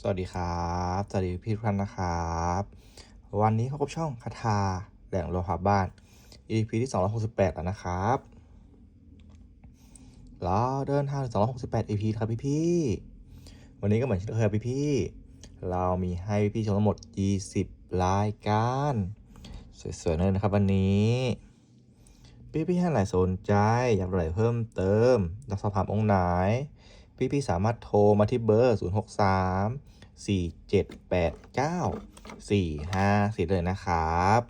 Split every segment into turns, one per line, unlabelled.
สวัสดีครับ สวัสดีพี่ทุกท่านนะครับ วันนี้เขากับช่องคาทาแหล่งโลหะบ้าน EP ที่ 268 แล้วนะครับเราเดินทางถึง268 EP ครับพี่พี่วันนี้ก็เหมือนเช่นเคยพี่พี่เรามีให้พี่ชมทั้งหมด 20 รายการ สวยๆเลยนะครับ วันนี้พี่พี่ๆท่านไหนสนใจอยากรู้อะไรเพิ่มเติมอยากสอบถามองค์ไหน พี่ๆสามารถโทรมาที่เบอร์ 0 6 3 4 7 8 9 4 5 4เลยนะครับ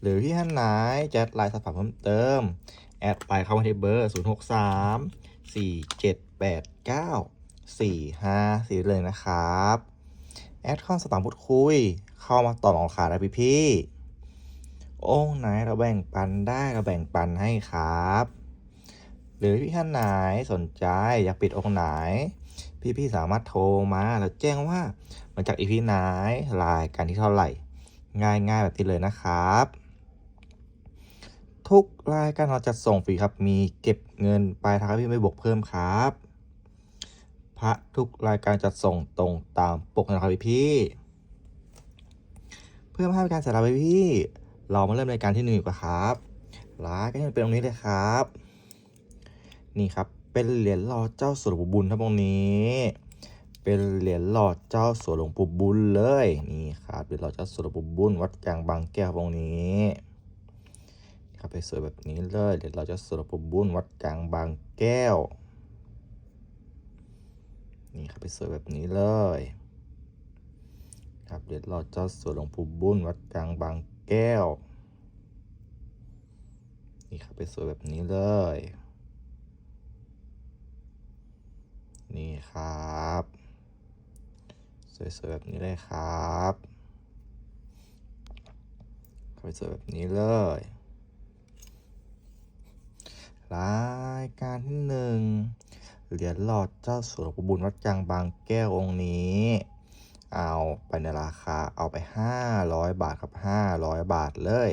หรือพี่ท่านไหนจะไลน์สอบถามเพิ่มเติม แอดไลน์เข้ามาที่เบอร์ 0 6 3 4 7 8 9 4 5 4เลยนะครับ แอดข้าสอบถามพูดคุย เข้ามาต่อรองราได้พี่พี่องค์ไหนเราแบ่งปันได้เราแบ่งปันให้ครับ หรือพี่ท่านไหนสนใจอยากปิดองค์ไหน พี่ๆสามารถโทรมาแล้วแจ้งว่ามาจากอีพีไหนรายการที่เท่าไหร่ ง่ายๆแบบนี้เลยนะครับ ทุกรายการเราจัดส่งฟรีครับมีเก็บเงินปลายทางพี่ไม่บวกเพิ่มครับพระทุกรายการจัดส่งตรงตามปกนะครับพี่ เพื่อไม่ให้เป็นการเสียเวลาพี่ เรามาเริ่มรายการที่หนึ่งดีกว่าครับรายการที่เป็นตรงนี้เลยครับ นี่ครับ เป็นเหรียญหล่อเจ้าสัวหลวงปู่บุญครับตรงนี้ เป็นเหรียญหล่อเจ้าสัวหลวงปู่บุญเลย นี่ครับเหรียญหล่อเจ้าสัวหลวงปู่บุญวัดกลางบางแก้วตรงนี้ครับไปสวยแบบนี้เลยเหรียญหล่อเจ้าสัวหลวงปู่บุญวัดกลางบางแก้ว นี่ครับไปสวยแบบนี้เลยครับเหรียญหล่อเจ้าสัวหลวงปู่บุญวัดกลางบางแก้ว นี่ครับไปสวยแบบนี้เลย นี่ครับ สวยๆแบบนี้เลยครับเข้าไปสวยแบบนี้เลย รายการที่หนึ่งเหรียญหลอดเจ้าสัวหลวงปู่บุญวัดกลางบางแก้วองค์นี้ เอาไปในราคาเอาไป 500 บาทครับ500 บาทเลย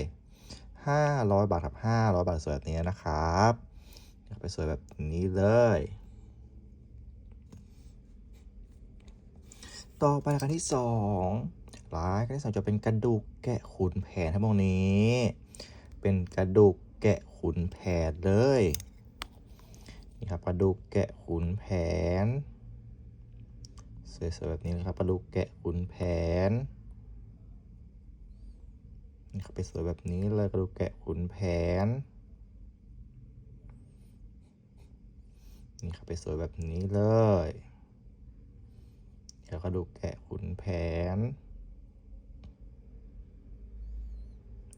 500 บาทครับ500 บาทสวยแบบนี้นะครับ ไปสวยแบบนี้เลย ต่อไปรายการที่สองรายการที่สองจะเป็นกระดูกแกะขุนแผนทั้งหมดนี้ เป็นกระดูกแกะขุนแผนเลยนี่ครับกระดูกแกะขุนแผนสวยๆแบบนี้เลยครับกระดูกแกะขุนแผนนี่ครับไปสวยแบบนี้เลยกระดูกแกะขุนแผนนี่ครับไปสวยแบบนี้เลย แล้วก็ดูแกะขุนแผน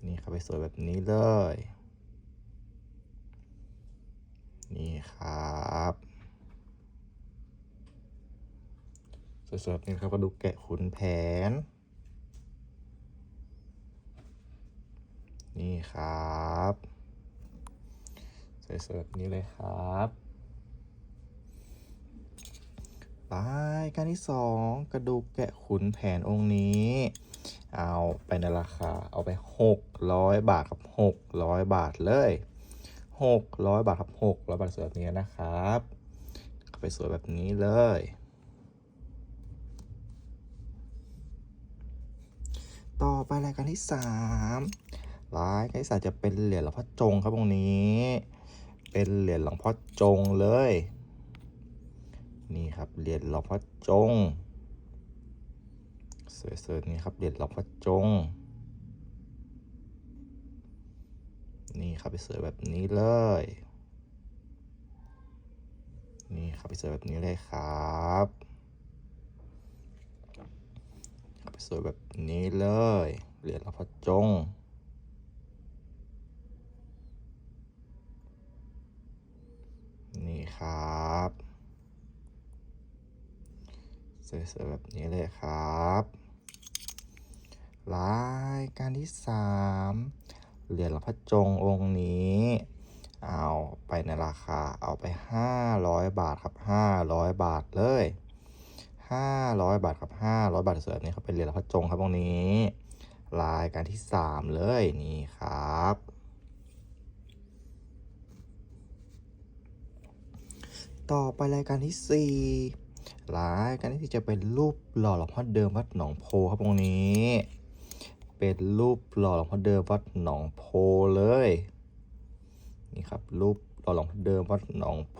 นี่ครับไปสวยแบบนี้เลย นี่ครับสวยๆแบบนี้ครับก็ดูแกะขุนแผน นี่ครับสวยๆแบบนี้เลยครับ รายการที่สองกระดูกแกะขุนแผนองค์นี้ เอาไปในราคาเอาไปหกร้อยบาทครับหกร้อยบาทเลยหกร้อยบาทครับหกร้อยบาทสวยแบบนี้นะครับไปสวยแบบนี้เลย ต่อไปรายการที่สามรายการที่สามจะเป็นเหรียญหลวงพ่อจงครับองค์นี้ เป็นเหรียญหลวงพ่อจงเลย นี่ครับเหรียญหลวงพ่อจง สวยๆนี่ครับเหรียญหลวงพ่อจง นี่ครับไปสวยแบบนี้เลย นี่ครับไปสวยแบบนี้เลยครับครับไปสวยแบบนี้เลยเหรียญหลวงพ่อจงนี่ครับ สวยๆแบบนี้เลยครับรายการที่สามเหรียญหลวงพ่อจงองค์นี้ เอาไปในราคาเอาไป 500 บาทครับ 500 บาทเลย 500 บาทครับ500 บาทสวยๆนี้ครับเป็นเหรียญหลวงพ่อจงครับองค์นี้ รายการที่สามเลยนี่ครับต่อไปรายการที่ สี่รายการที่จะเป็นรูปหล่อหลวงพ่อเดิมวัดหนองโพครับตรงนี้ เป็นรูปหล่อหลวงพ่อเดิมวัดหนองโพเลย นี่ครับรูปหล่อหลวงพ่อเดิมวัดหนองโพ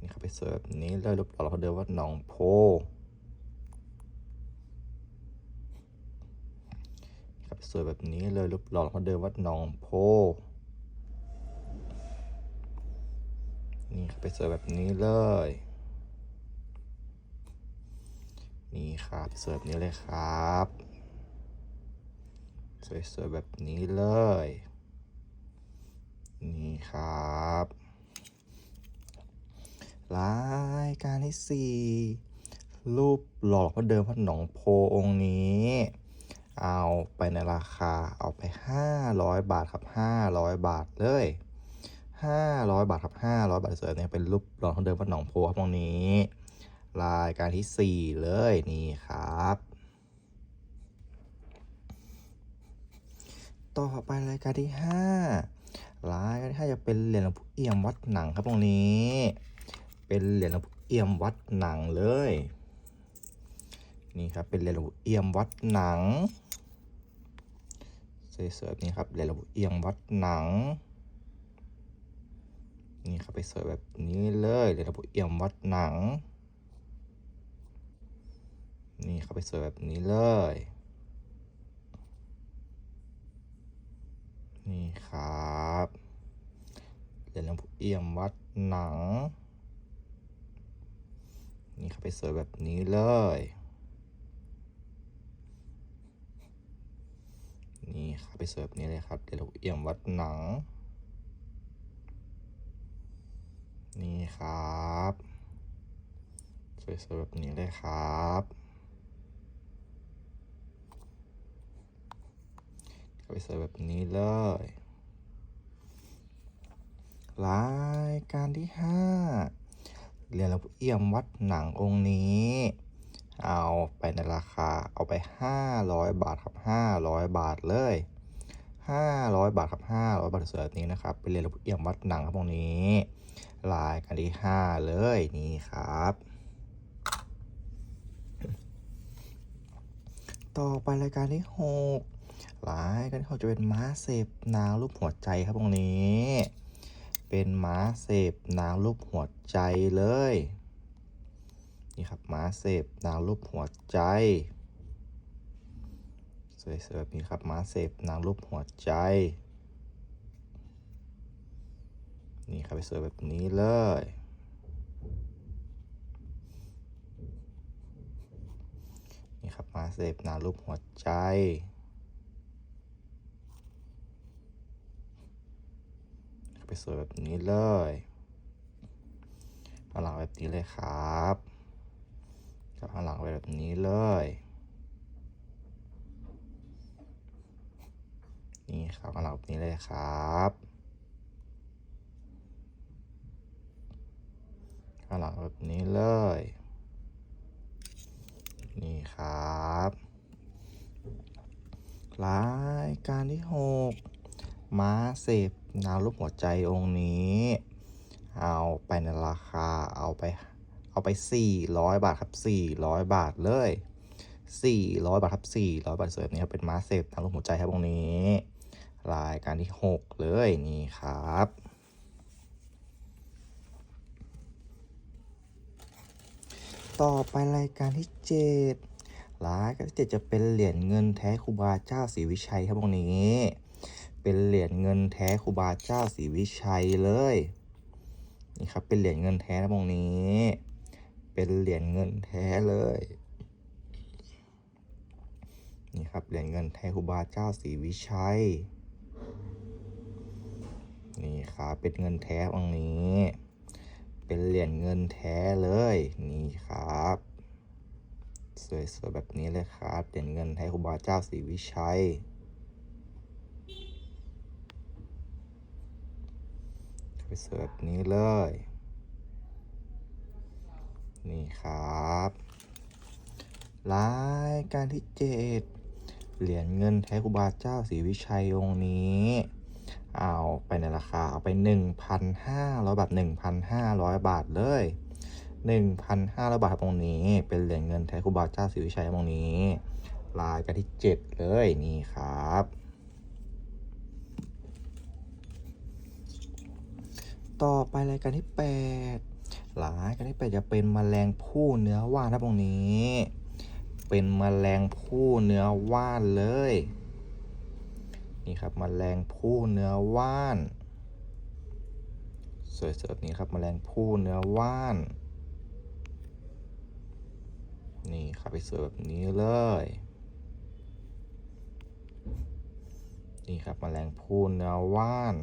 นี่ครับไปเสิร์ฟแบบนี้เลยรูปหล่อหลวงพ่อเดิมวัดหนองโพครับไปเสิร์ฟแบบนี้เลยรูปหล่อหลวงพ่อเดิมวัดหนองโพ นี่ครับไปเสิร์ฟแบบนี้เลย นี่ครับเสิร์ฟนี้เลยครับ สวยๆแบบนี้เลย นี่ครับรายการที่สี่รูปหล่อพระเดิมพระหนองโพองค์นี้ เอาไปในราคาเอาไป 500 บาทครับ 500 บาทเลย 500 บาทครับ500 บาทเสิร์ฟเนี่ยเป็นรูปหล่อพระเดิมพระหนองโพครับตรงนี้ รายการที่ 4 เลยนี่ครับ ต่อไปรายการที่ 5 รายการที่5จะเป็นเหรียญหลวงพ่อเอี่ยมวัดหนังครับตรงนี้ เป็นเหรียญหลวงพ่อเอี่ยมวัดหนังเลย นี่ครับเป็นเหรียญหลวงพ่อเอี่ยมวัดหนังสวยๆนี้ครับเหรียญหลวงพ่อเอี่ยมวัดหนัง นี่ครับไปสวยแบบนี้เลยเหรียญหลวงพ่อเอี่ยมวัดหนัง นี่ครับไปสวยแบบนี้เลย นี่ครับเหรียญหลวงพ่อเอี่ยมวัดหนัง นี่ครับไปสวยแบบนี้เลย นี่ครับไปสวยแบบนี้เลยครับเหรียวงพ่อเอี่ยมวัดหนัง นี่ครับ สวยๆแบบนี้เลยครับ ก็ไปสวยแบบนี้เลยรายการที่ห้าเรียญหลวงพ่อเอี่ยมวัดหนังองค์นี้ เอาไปในราคาเอาไป 500 บาทครับ 500 บาทเลย 500 บาทครับ 500 บาทสวยแบบนี้นะครับเป็นเรียญหลวงพ่อเอี่ยมวัดหนังครับตรงนี้ รายการที่5เลยนี่ครับ ต่อไปรายการที่6รายการที่หกจะเป็นม้าเสพนางรูปหัวใจครับตรงนี้ เป็นม้าเสพนางรูปหัวใจเลยนี่ครับม้าเสพนางรูปหัวใจสวยๆแบบนี้ครับม้าเสพนางรูปหัวใจ นี่ครับไปสวยแบบนี้เลย นี่ครับมาเสพนารูปหัวใจไปสวยแบบนี้เลยข้างหลังแบบนี้เลยครับกับข้างหลังไปแบบนี้เลย นี่ครับข้างหลังแบบนี้เลยครับางหลังแบบนี้เลย นี่ครับรายการที่ 6 ม้าเสพนางรูปหัวใจองค์นี้ เอาไปในราคาเอาไปเอาไป 400 บาทครับ 400 บาทเลย 400 บาทครับ400 บาทสวยแบบนี้ครับเป็นม้าเสพนางรูปหัวใจครับองค์นี้ รายการที่ 6 เลยนี่ครับ ต่อไปรายการที่7รายการที่7จะเป็นเหรียญเงินแท้ครูบาเจ้าศรีวิชัยครับตรงนี้ เป็นเหรียญเงินแท้ครูบาเจ้าศรีวิชัยเลย นี่ครับ เป็นเหรียญเงินแท้นะตรงนี้ เป็นเหรียญเงินแท้เลย นี่ครับ เหรียญเงินแท้ครูบาเจ้าศรีวิชัย นี่ครับ เป็นเงินแท้ตรงนี้ เป็นเหรียญเงินแท้เลย นี่ครับ สวยๆแบบนี้เลยครับ เหรียญเงินแท้ครูบาเจ้าศรีวิชัย สวยแบบนี้เลย นี่ครับรายการที่เจ็ดเหรียญเงินแท้ครูบาเจ้าศรีวิชัยองค์นี้ เอาไปในราคาเอาไป 1,500 บาท 1,500 บาทเลย 1,500 บาทครับตรงนี้ เป็นเหรียญเงินแท้คูบาเจ้าศรีวิชัยตรงนี้ ลายกันที่ 7 เลยนี่ครับ ต่อไปรายการที่8รายการที่ 8 จะเป็นแมลงผู้เนื้อว่านครับตรงนี้ เป็นแมลงผู้เนื้อว่านเลย นี่ครับแมลงผู้เนื้อว่าน สวยๆแบบนี้ครับแมลงผู้เนื้อว่าน นี่ครับไปสวยแบบนี้เลย นี่ครับแมลงผู้เนื้อว่าน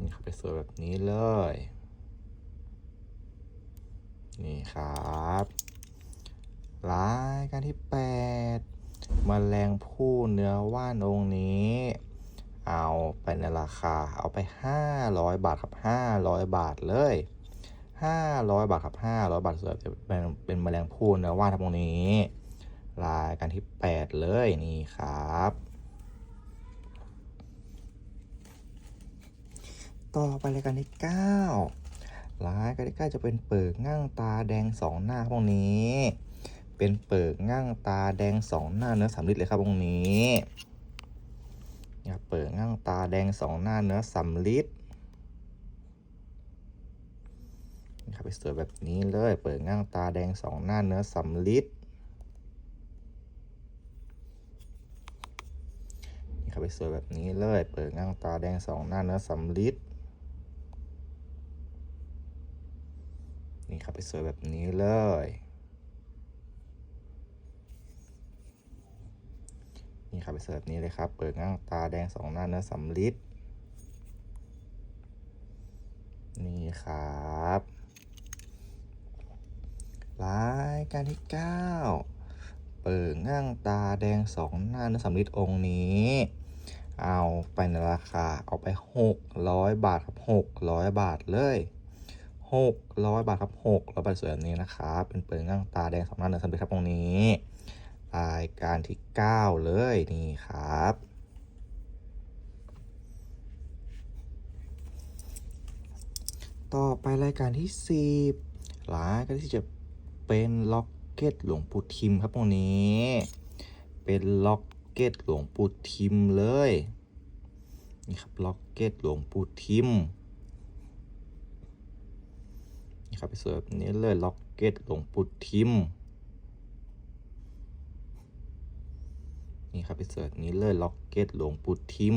นี่ครับไปสวยแบบนี้เลย นี่ครับ รายการที่ 8มแมลงผู้เนื้อว่านองค์นี้ เอาไปในราคาเอาไป 500 บาทครับ 500 บาทเลย 500 บาทครับ500 บาทสวยเป็นเป็นแมลงผู้เนื้อว่านครับตรงนี้ รายการที่ 8 เลยนี่ครับต่อไปรายการที่ 9 รายการที่ 9 จะเป็นเปิดง่างตาแดงสองหน้าพวกนี้ เป็นเปิดง่างตาแดงสองหน้าเนื้อสามลิตรเลยครับตรงนี้เนี่ยเปิดง่างตาแดงสองหน้าเนื้อสามลิตรนี่ครับไปสวยแบบนี้เลย เปิดง่างตาแดงสองหน้าเนื้อสามลิตรนี่ครับไปสวยแบบนี้เลย เปิดง่างตาแดงสองหน้าเนื้อสามลิตรนี่ครับไปสวยแบบนี้เลย ครับไปสวยแบบนี้เลยครับ เปิดง่างตาแดงสองหน้าเนื้อสำลิดนี่ครับรายการที่ 9 เปิดง่างตาแดงสองหน้าเนื้อสำลิดองค์นี้ เอาไปในราคาเอาไป 600 บาทครับ600 บาทเลยหกร้อยบาทครับหกร้อยบาทสวยแบบนี้นะครับ เป็นเปิดง่างตาแดงสองหน้าเนื้อสำเร็จครับตรงนี้ รายการที่เก้าเลยนี่ครับ ต่อไปรายการที่สิบรายการที่จะเป็นล็อกเก็ตหลวงปู่ทิมครับตรงนี้ เป็นล็อกเก็ตหลวงปู่ทิมเลยนี่ครับล็อกเก็ตหลวงปู่ทิมนี่ครับไปสวยแบบนี้เลยล็อกเก็ตหลวงปู่ทิม นี่ครับไปเสวยแบบนี้เลยล็อกเก็ตหลวงปู่ทิม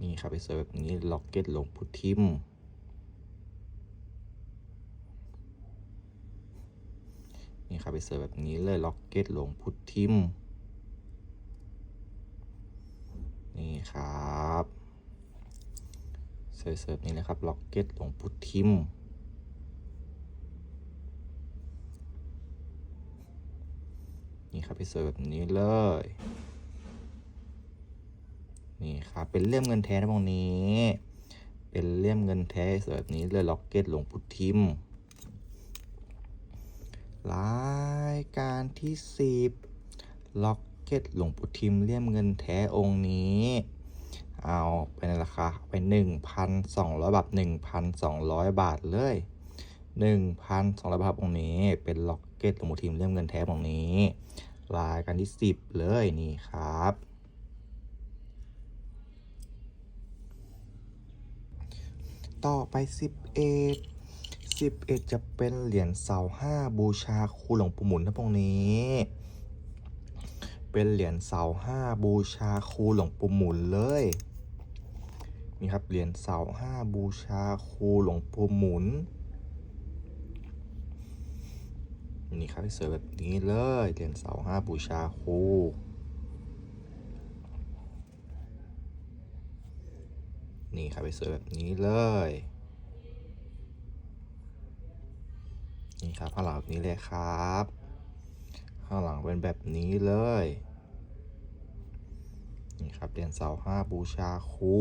นี่ครับไปเสวยแบบนี้ล็อกเก็ตหลวงปู่ทิม นี่ครับไปเสวยแบบนี้เลยล็อกเก็ตหลวงปู่ทิม นี่ครับเสิร์ฟๆนี่นะครับล็อกเก็ตหลวงปู่ทิม นี่ครับไปเสิร์ฟแบบนี้เลย นี่ครับเป็นเลี่ยมเงินแท้นะตรงนี้ เป็นเลี่ยมเงินแท้เสิร์ฟแบบนี้เลยล็อกเก็ตหลวงปู่ทิมรายการที่สิบล็อกเก็ตหลวงปู่ทิมเลี่ยมเงินแท้องค์นี้ เอาไปในราคาไป1,200บาท1,200บาทเลย1,200บาทตรงนี้เป็นล็อก เก็ตหลวงปู่ทิมเลี่ยมเงินแท้ตรงนี้รายการที่10เลยนี่ครับ ต่อไป11 11จะเป็นเหรียญเสาห้าบูชาครูหลวงปู่หมุนนะตรงนี้ เป็นเหรียญเสาห้าบูชาครูหลวงปู่หมุนเลยนี่ครับเหรียญเสาห้าบูชาครูหลวงปู่หมุน นี่ครับสวยแบบนี้เลยเหรียญเสาห้าบูชาครูนี่ครับสวยแบบนี้เลย นี่ครับข้างหลังแบบนี้เลยครับ ข้างหลังเป็นแบบนี้เลย นี่ครับเหรียญเสาห้าบูชาครู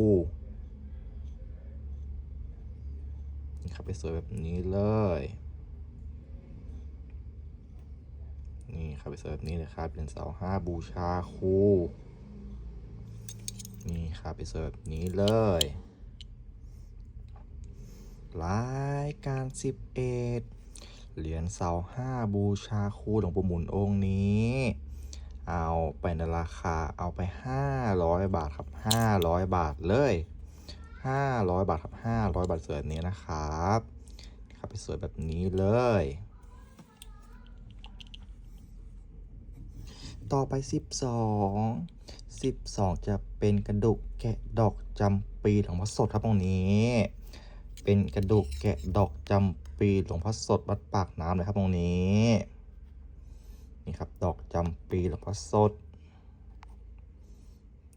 นี่ครับไปสวยแบบนี้เลย นี่ครับไปเสิร์ฟนี้เลยครับเหรียญเสาห้าบูชาครูนี่ครับไปเสิร์ฟนี้เลยรายการสิบเอ็ดเหรียญเสาห้าบูชาครูหลวงปู่หมุนองค์นี้ เอาไปในราคาเอาไปห้าร้อยบาทครับห้าร้อยบาทเลยห้าร้อยบาทครับห้าร้อยบาทเสิร์ฟนี้นะครับครับไปเสิร์ฟแบบนี้เลย ต่อไป 12 12 จะเป็นกระดูกแกะดอกจำปีหลวงพ่อสดครับตรงนี้ เป็นกระดูกแกะดอกจำปีหลวงพ่อสดวัดปากน้ำเลยครับตรงนี้ นี่ครับดอกจำปีหลวงพ่อสด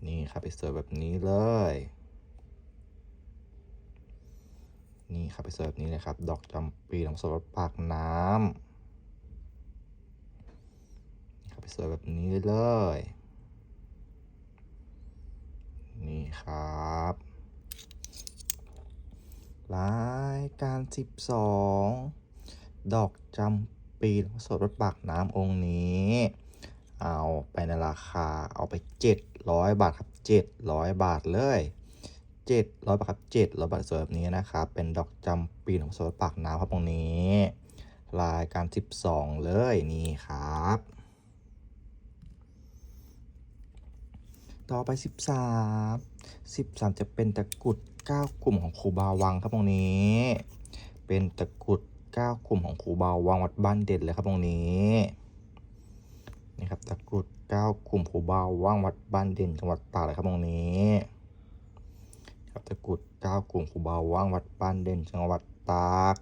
นี่ครับไปเสิร์ฟแบบนี้เลย นี่ครับไปเสิร์ฟแบบนี้เลยครับ ดอกจำปีหลวงพ่อสดวัดปากน้ำ ไปเสิร์ฟแบบนี้เลย นี่ครับรายการ 12 ดอกจำปีหลวงพ่อสดวัดปากน้ำองค์นี้ เอาไปในราคาเอาไป 700 บาทครับ 700 บาทเลย700บาทครับ700บาทสิร์ฟแบบนี้นะครับ เป็นดอกจำปีหลวงพ่อสดวดปากน้ำครับตรงนี้ รายการ 12 เลยนี่ครับ ต่อไป 13 13 จะเป็นตะกรุด9กลุ่มของครูบาวังครับตรงนี้ เป็นตะกรุด9กลุ่มของครูบาวังวัดบ้านเด่นเลยครับตรงนี้นี่ครับตะกรุด9กลุ่มครูบาวังวัดบ้านเด่นจังหวัดตากเลยครับตรงนี้ครับตะกรุด9กลุ่มครูบาวังวัดบ้านเด่นจังหวัดตาก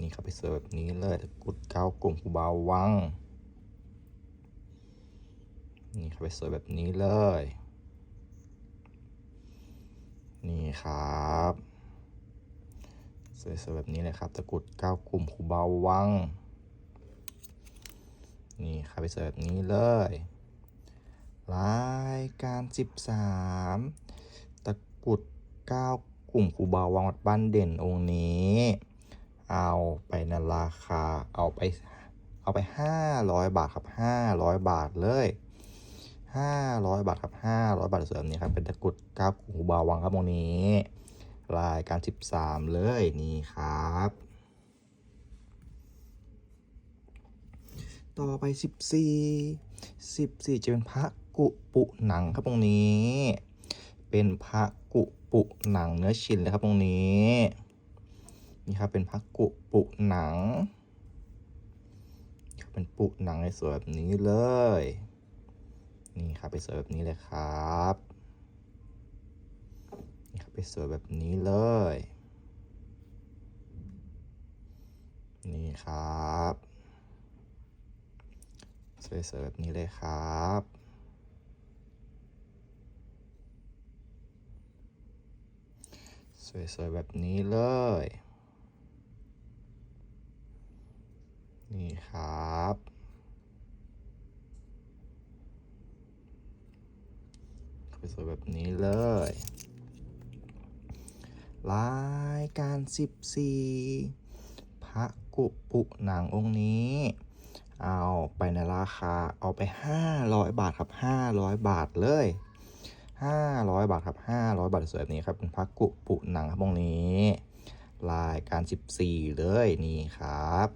นี่ครับไปเสิร์ฟแบบนี้เลยตะกรุด9กลุ่มครูบาวัง นี่ครับไปสวยแบบนี้เลย นี่ครับ สวยๆแบบนี้เลยครับ ตะกุดเก้ากลุ่มครูบาวัง นี่ครับไปสวยแบบนี้เลยรายการ 13 ตะกุดเก้ากลุ่มครูบาวังวัดบ้านเด่นองค์นี้ เอาไปในราคาเอาไปเอาไป 500 บาทครับ 500 บาทเลย 500 บาทครับ500 บาทเสริมนี้ครับ เป็นตะกุดก้าวหูบาวังครับตรงนี้ รายการ 13 เลยนี่ครับ ต่อไป 14 14 จะเป็นพระกุปุหนังครับตรงนี้ เป็นพระกุปุหนังเนื้อชิ้นเลยครับตรงนี้ นี่ครับเป็นพระกุปุหนัง เป็นปุหนังในสวยแบบนี้เลย นี่ครับไปสวยแบบนี้เลยครับนี่ครับไปสวยแบบนี้เลย นี่ครับ สวยๆแบบนี้เลยครับสวยๆแบบนี้เลย นี่ครับ สวยๆแบบนี้เลยรายการ14พระกุปุหนังองค์นี้ เอาไปในราคาเอาไป 500 บาทครับ 500 บาทเลย 500 บาทครับ 500 บาทสวยแบบนี้ครับเป็นพระกุปุหนังครับองค์นี้รายการ 14 เลยนี่ครับ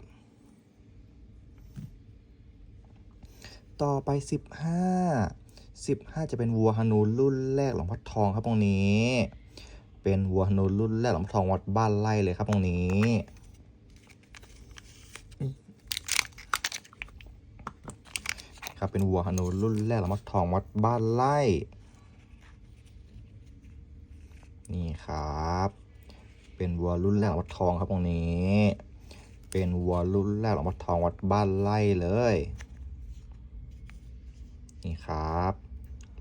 ต่อไป 15 15 จะเป็นวัวฮานูรุ่นแรกหลวงพ่อทองครับตรงนี้ เป็นวัวฮานูรุ่นแรกหลวงพ่อทองวัดบ้านไร่เลยครับตรงนี้ ครับเป็นวัวฮานูรุ่นแรกหลวงพ่อทองวัดบ้านไร่นี่ครับ เป็นวัวรุ่นแรกหลวงพ่อทองครับตรงนี้ เป็นวัวรุ่นแรกหลวงพ่อทองวัดบ้านไร่เลย นี่ครับ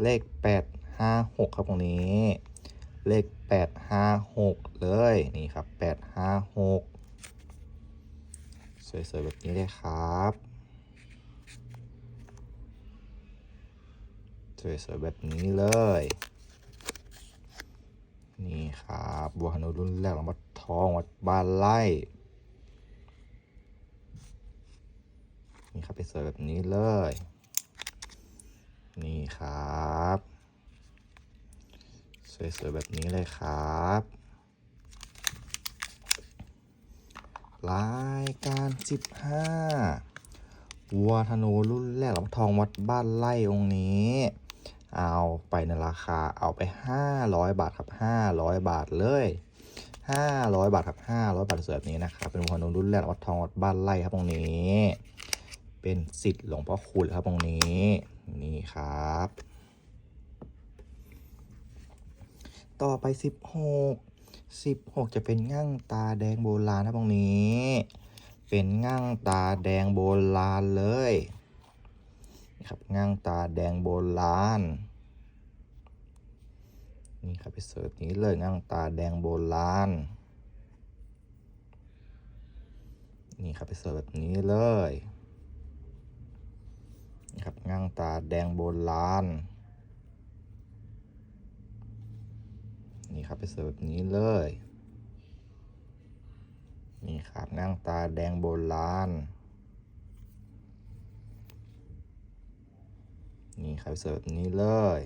เลข 8 5 6 ครับตรงนี้ เลข 8 5 6 เลยนี่ครับ 8 5 6 สวยๆแบบนี้เลยครับ สวยๆแบบนี้เลย นี่ครับบัวฮานุรุ่นแรกหลวงพ่ทองวัดบ้านไร่นี่ครับไปเสิร์แบบนี้เลย นี่ครับ สวยๆแบบนี้เลยครับรายการ 15 วัวธนูรุ่นแรกหลวงทองวัดบ้านไร่องค์นี้ เอาไปในราคาเอาไป 500 บาทครับ 500 บาทเลย 500 บาทครับ 500 บาทสวยแบบนี้นะครับ เป็นวัวธนูรุ่นแรกวัดทองวัดบ้านไร่ครับตรงนี้ เป็นสิทธิ์หลวงพ่อคุณครับตรงนี้ นี่ครับ ต่อไป 16 16 จะเป็นง่างตาแดงโบราณนะตรงนี้ เป็นง่างตาแดงโบราณเลยครับง่างตาแดงโบราณนี่ครับไปเสิร์ชนี้เลยง่างตาแดงโบราณนี่ครับไปเสิร์ชแบบนี้เลย ครับง่างตาแดงโบราณนี่ครับไปเสิร์ฟแบบนี้เลย นี่ครับง่างตาแดงโบราณนี่ครับไปเสิร์ฟแบบนี้เลย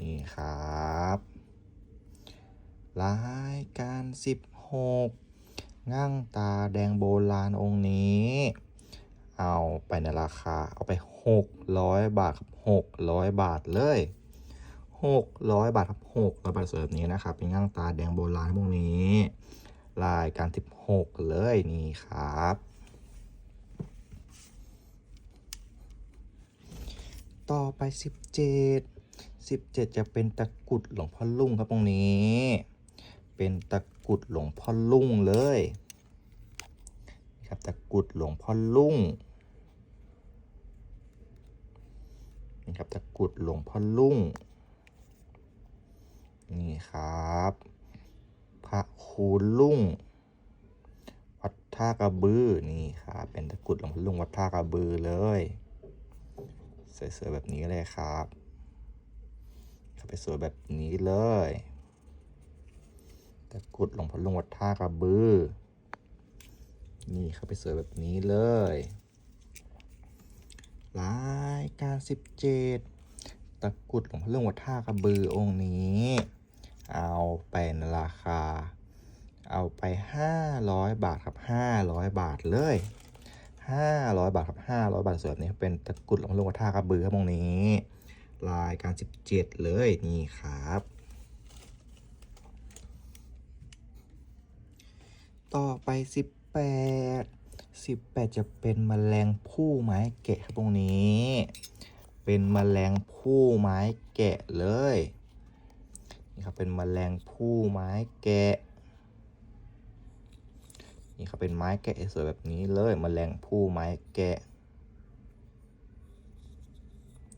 นี่ครับ รายการ 16 ง่างตาแดงโบราณองค์นี้ เอาไปในราคา เอาไป 600 บาทครับ600 บาทเลย600 บาทครับ600บาทสวยแบบนี้นะครับ เป็นง่างตาแดงโบราณพวกนี้ รายการ 16 เลยนี่ครับ ต่อไป 17 17 จะเป็นตะกุดหลวงพ่อลุ่งครับตรงนี้ เป็นตะ กุดหลวงพ่อลุ่งเลยนี่ครับตะกุดหลวงพ่อลุ่งนี่ครับตะกุดหลวงพ่อลุ่งนี่ครับ พระคูลุ่งวัดท่ากระบือนี่ครับเป็นตะกุดหลวงพ่อลุ่งวัดท่ากระบือเลยสวยๆแบบนี้เลยครับเข้าไปสวยแบบนี้เลย ตะกรุดหลวงพ่อลงวัดท่ากระบือ นี่เข้าไปสวยแบบนี้เลยรายการ17ตะกรุดหลวงพ่อเรื่องวัดท่ากระบือองค์นี้ เอาไปในราคา เอาไป500บาทครับ500บาทเลย500บาทครับ500บาทส่วนนี้เป็นตะกรุดหลวงพ่อเรื่องวัดท่ากระบือครับองค์นี้รายการ 17 เลยนี่ครับ ต่อไป 18 18 จะเป็นแมลงผู้ไม้แกะครับตรงนี้ เป็นแมลงผู้ไม้แกะเลยนี่ครับเป็นแมลงผู้ไม้แกะนี่ครับเป็นไม้แกะสวยแบบนี้เลยแมลงผู้ไม้แกะ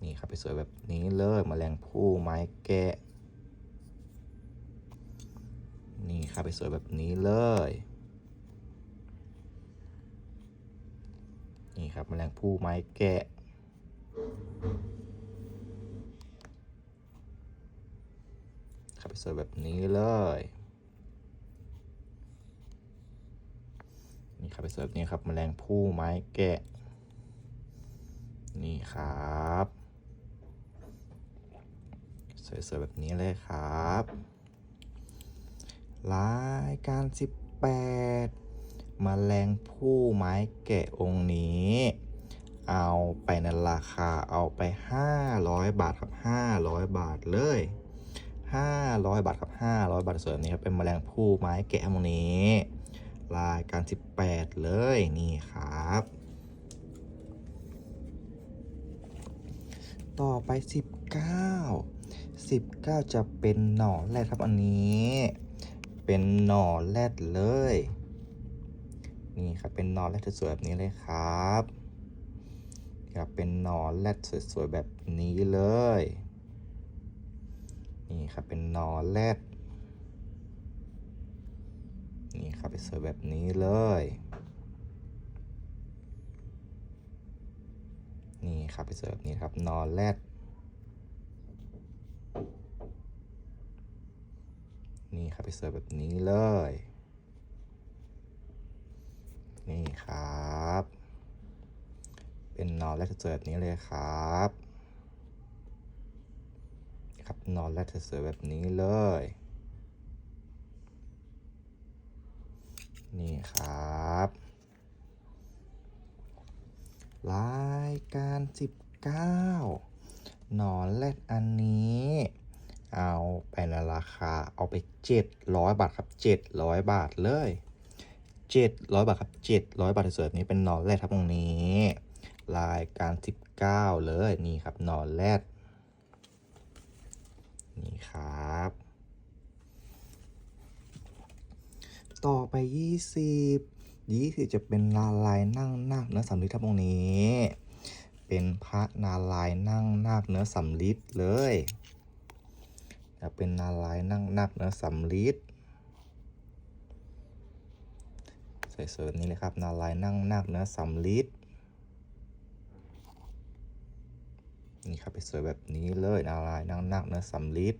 นี่ครับไปสวยแบบนี้เลยแมลงผู้ไม้แกะนี่ครับไปสวยแบบนี้เลย นี่ครับแมลงผู้ไม้แกะ ครับไปสวยแบบนี้เลย นี่ครับไปสวยแบบนี้ครับแมลงผู้ไม้แกะ นี่ครับ สวยๆแบบนี้เลยครับ รายการ 18 มแมลงผู้ไม้แกะองค์นี้ เอาไปในราคาเอาไป 500 บาทครับ 500 บาทเลย 500 บาทครับ 500 บาทส่วนนี้ครับเป็นแมลงผู้ไม้แกะองค์นี้รายการ 18 เลยนี่ครับ ต่อไป 19 19 จะเป็นหน่อแรดครับอันนี้ เป็นหน่อแรดเลย นี่ครับเป็นน่อแรดสวยๆแบบนี้เลยครับครับเป็นน่อแรดสวยๆแบบนี้เลย นี่ครับเป็นน่อแรดนี่ครับเป็นสวยแบบนี้เลย นี่ครับเป็นสวยแบบนี้ครับน่อแรดนี่ครับไปเสิร์ฟแบบนี้เลย นี่ครับ เป็นนอนแรกสวยแบบนี้เลยครับ ครับนอนแรกสวยแบบนี้เลย นี่ครับรายการ 19 หนอนแลดอันนี้ เอาไปในราคา เอาไป 700 บาท ครับ 700 บาทเลย 700บาทครับ700บาทสวยแบบนี้เป็นนอนแรดครับตรงนี้ รายการ19เลยนี่ครับนอนแรดนี่ครับ ต่อไป20 20จะเป็นนาลายนั่งนาคเนื้อสำลิดครับตรงนี้ เป็นพระนาลายนั่งนาคเนื้อสำลิดเลยจะเป็นนาลายนั่งนาคเนื้อสำลิด สวยๆแบบนี้เลยครับ นาลายณ์นั่งนาคเนื้อสำลิดนี่ครับไปสวยแบบนี้เลยนาลายณ์นั่งนาคเนื้อสำลิด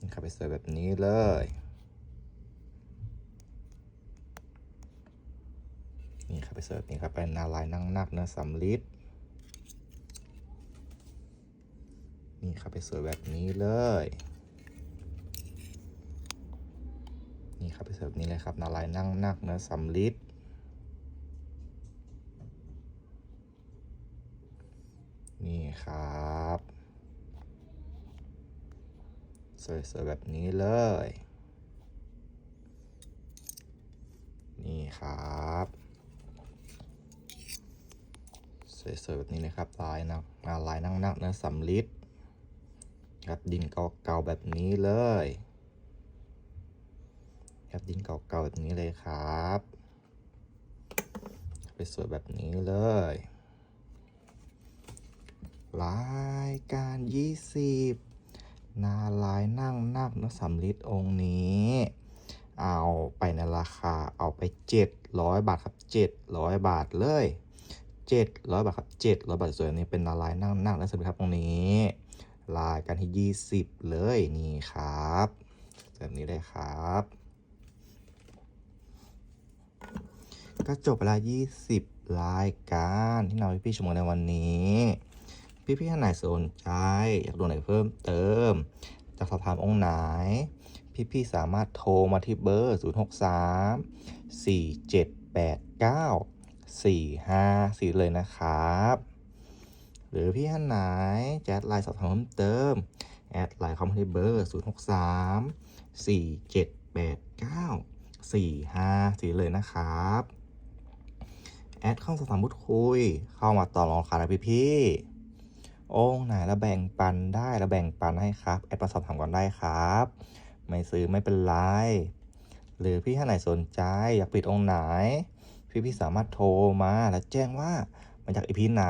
นี่ครับไปสวยแบบนี้เลยนี่ครับไปสวยแบบนี้ครับเป็นนาลายณ์นั่งนักเนื้อสำลิดนี่ครับไปสวยแบบนี้เลย นี่ ครับไปสวยแบบนี้เลยครับนาลายนั่งนักเนื้อสำลิดนี่ครับ สวยๆแบบนี้เลย นี่ครับสวยๆแบบนี้เลยครับลายนะมาลายนั่งนักเนื้อสำลิดครับดินเกาๆแบบนี้เลย ครับดินเก่าๆแบบนี้เลยครับ ไปสวยแบบนี้เลยรายการ 20 นาลายนั่งนาคเนื้อสำลิดองค์นี้ เอาไปในราคาเอาไป 700 บาทครับ 700 บาทเลย 700 บาทครับ 700 บาทสวยนี้เป็นนาลายนั่งนาคเนื้อสำลิดครับตรงนี้ รายการที่ 20 เลยนี่ครับ แบบนี้เลยครับ ก็จบไปแล้ว20 รายการที่นำพี่ชมกันในวันนี้ พี่พี่ๆท่านไหนสนใจ อยากดูไหนเพิ่มเติมจะสอบถามองค์ไหน พี่พี่ๆสามารถโทรมาที่เบอร์ 0 6 3 4 7 8 9 4 5 4 เลยนะครับ หรือพี่ท่านไหนจะไลน์สอบถามเพิ่มเติม แอดไลน์เข้ามาที่เบอร์ 0 6 3 4 7 8 9 4 5 4 เลยนะครับ แอดเข้าสถามพูดคุย เข้ามาต่อรองราคานะพี่พี่องค์ไหนเราแบ่งปันได้เราแบ่งปันให้ครับ แอดมาสอบถามก่อนได้ครับ ไม่ซื้อไม่เป็นไร หรือพี่ท่านไหนสนใจอยากปิดองค์ไหน พี่พี่สามารถโทรมาแล้วแจ้งว่ามาจากอีพีไหน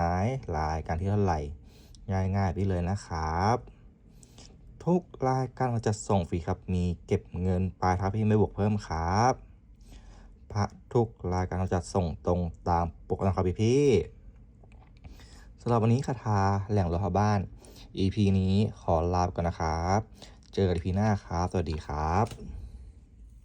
รายการที่เท่าไหร่ ง่ายๆพี่เลยนะครับ ทุกรายการเราจะส่งฟรีครับ มีเก็บเงินปลายทางพี่ไม่บวกเพิ่มครับ พระทุกรายการเราจะส่งตรงตามปกนะครับพี่พี่สำหรับวันนี้คาถาแหล่งระบ้าน EP นี้ขอลาไปก่อนนะครับ เจอกัน EP หน้าครับ สวัสดีครับ